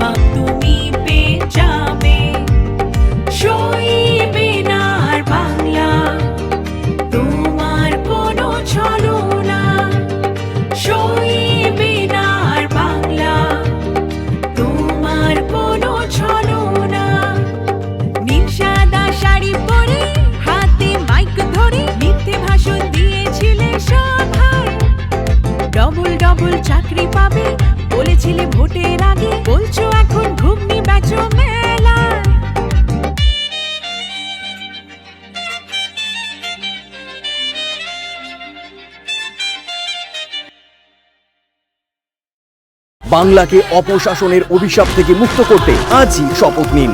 জবাব শাড়ি পরে হাতে মাইক ধরে মিথ্যে দিয়েছিলে ডবল ডবল চাকরি পাবে বলেছিলে ভোটের আগে। বলছো বাংলাকে অপশাসনের অভিশাপ থেকে মুক্ত করতে আজই শপথ নিন।